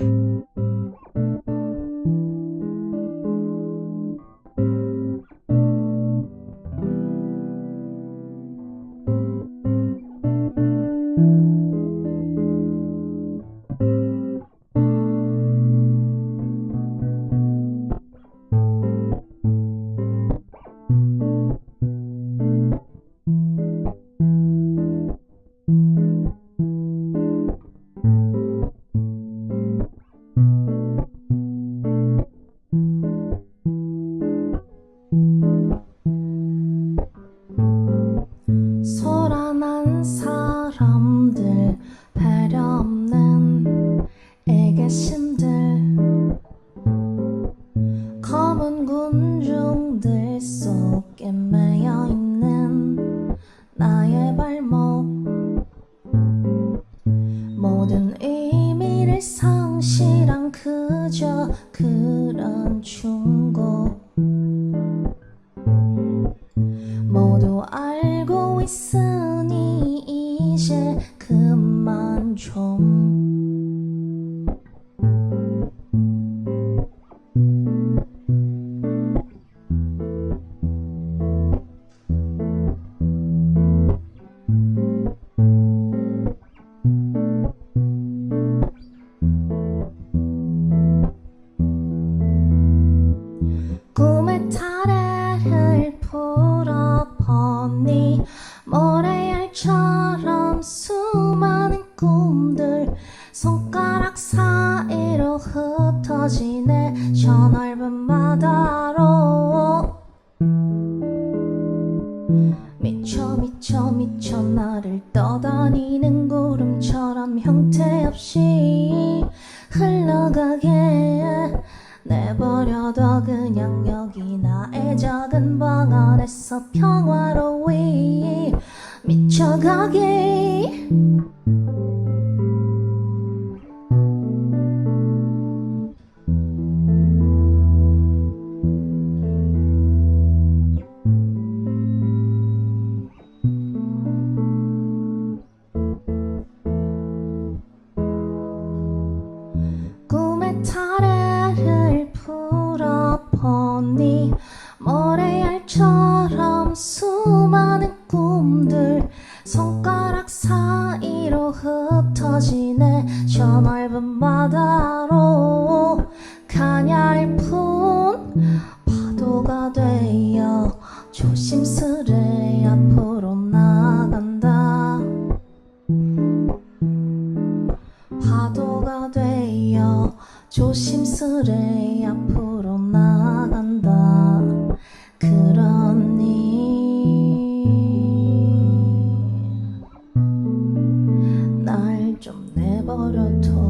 you 애개심들. 검은 군중들 속에 매여 있는 나의 발목. 모든 의미를 상실한 그저 그런 충고 모두 알고 있으니 이제 그만 좀 꿈의 타래를 풀어보니 모래알처럼 수많은 꿈들 손가락 사이로 흩어지네 저 넓은 바다로. 미쳐 미쳐 미쳐 나를 떠다니는 구름처럼 형태 없이 흘러가게. 내버려둬 그냥 작은 방 안에서 평화로이 미쳐가게. 꿈의 타래 꿈들 손가락 사이로 흩어지네. 저 넓은 바다로 가냘픈 파도가 되어 조심스레 앞으로 나간다. 파도가 되어 조심스레 앞으로 not